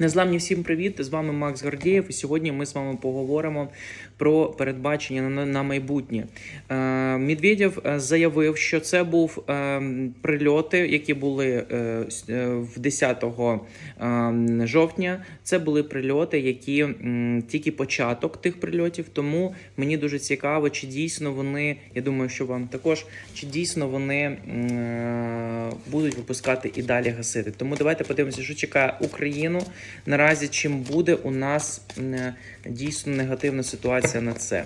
Незламні всім привіт! З вами Макс Гордієв. І сьогодні ми з вами поговоримо про передбачення на, на майбутнє. Е, Медведєв е, заявив, що це був е, прильоти, які були е, е, в 10 е, жовтня. Це були прильоти, які м, тільки початок тих прильотів. Тому мені дуже цікаво, чи дійсно вони, я думаю, що вам також, чи дійсно вони е, будуть випускати і далі гасити. Тому давайте подивимося, що чекає Україну наразі, чим буде у нас дійсно негативна ситуація на це.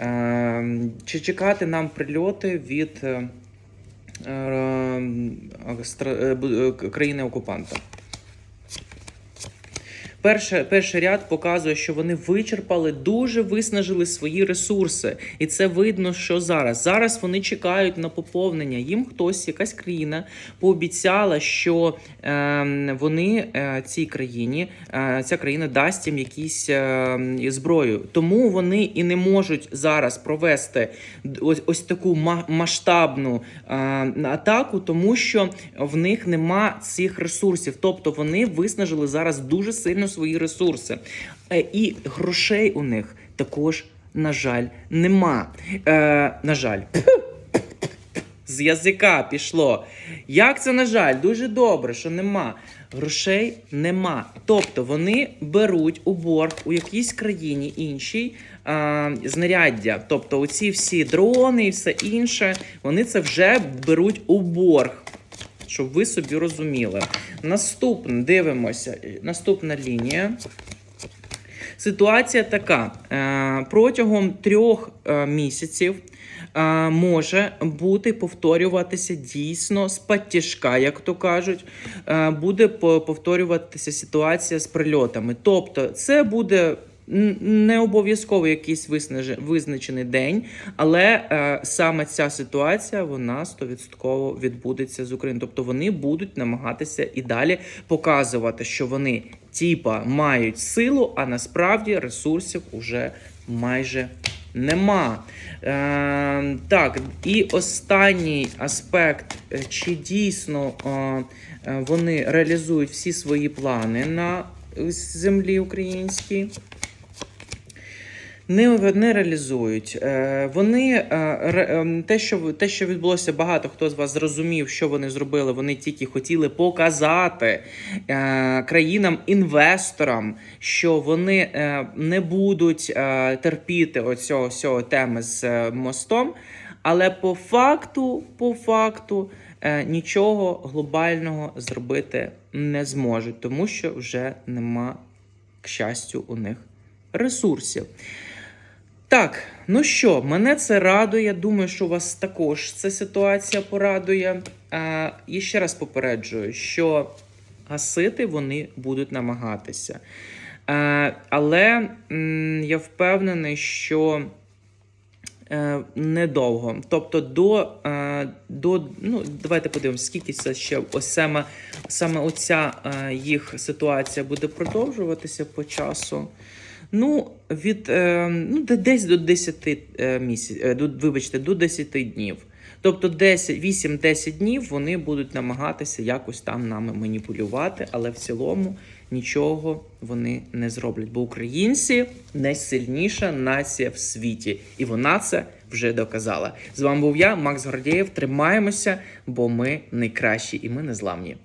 Е, Чи чекати нам прильоти від е, е, е, країни окупанта? Перше, перший ряд показує, що вони вичерпали, дуже виснажили свої ресурси, і це видно, що зараз. Зараз вони чекають на поповнення. Їм хтось, якась країна, пообіцяла, що е, вони е, цій країні, е, ця країна дасть їм якісь е, зброю. Тому вони і не можуть зараз провести ось, ось таку ма- масштабну е, атаку, тому що в них нема цих ресурсів. Тобто вони виснажили зараз дуже сильно свої ресурси. Е, І грошей у них також, на жаль, нема. Е, на жаль. З язика пішло. Як це, на жаль, дуже добре, що нема. Грошей нема. Тобто вони беруть у борг у якійсь країні іншій а, знаряддя. Тобто, оці всі дрони і все інше, вони це вже беруть у борг. Щоб ви собі розуміли. Наступне, дивимося. Наступна лінія. Ситуація така: Е, протягом трьох е, місяців е, може бути повторюватися дійсно з як то кажуть, е, буде повторюватися ситуація з прильотами. Тобто, це буде. Не обов'язково якийсь визначений день, але е, саме ця ситуація вона 100% відбудеться з України. Тобто вони будуть намагатися і далі показувати, що вони типа мають силу, а насправді ресурсів уже майже нема. Е, так, і останній аспект, е, чи дійсно е, е, вони реалізують всі свої плани на землі українській. Не, не реалізують. Е, вони е, ем, те, що те, що відбулося, багато хто з вас зрозумів, що вони зробили. Вони тільки хотіли показати е, країнам-інвесторам, що вони не будуть терпіти оцього всього теми з мостом. Але по факту, по факту, нічого глобального зробити не зможуть, тому що вже нема, к щастю, у них ресурсів. Так, ну що, мене це радує. Думаю, що вас також ця ситуація порадує. А, і ще раз попереджую, що гасити вони будуть намагатися. Але я впевнений, що е, недовго. Тобто, до, е, до ну, давайте подивимося, скільки це ще ось саме, саме оця е, їх ситуація буде продовжуватися по часу. Ну, від е, ну, десь до 10 е, місяців, вибачте, до 10 днів. Тобто 10, 8-10 днів вони будуть намагатися якось там нами маніпулювати, але в цілому нічого вони не зроблять. Бо українці найсильніша нація в світі, і вона це вже доказала. З вами був я, Макс Гордєєв. Тримаємося, бо ми найкращі і ми незламні.